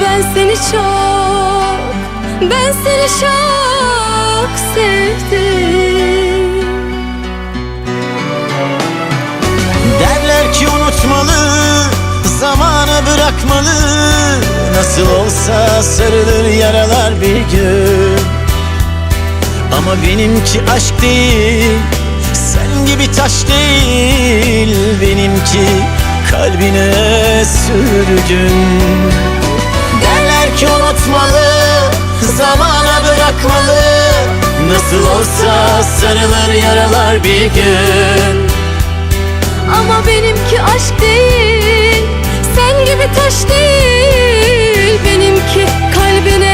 ben seni çok, ben seni çok sevdim. Derler ki unutmalı Zamana bırakmalı. Nasıl olsa sarılır yaralar bir gün. Ama benimki aşk değil Sen gibi taş değil. Benimki kalbine sürgün Ki unutmalı Zamana bırakmalı. Nasıl olsa sarılır yaralar bir gün. Ama benimki aşk değil Sen gibi taş değil. Benimki kalbine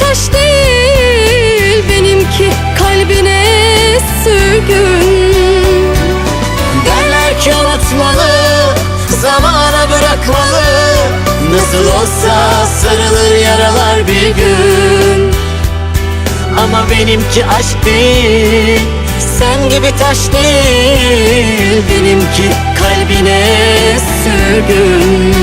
taş değil Benimki kalbine sürgün. Derler ki unutmalı Zamana bırakmalı. Nasıl olsa sarılır yaralar bir gün. Ama benimki aşk değil Sen gibi taş değil. Benimki kalbine sürgün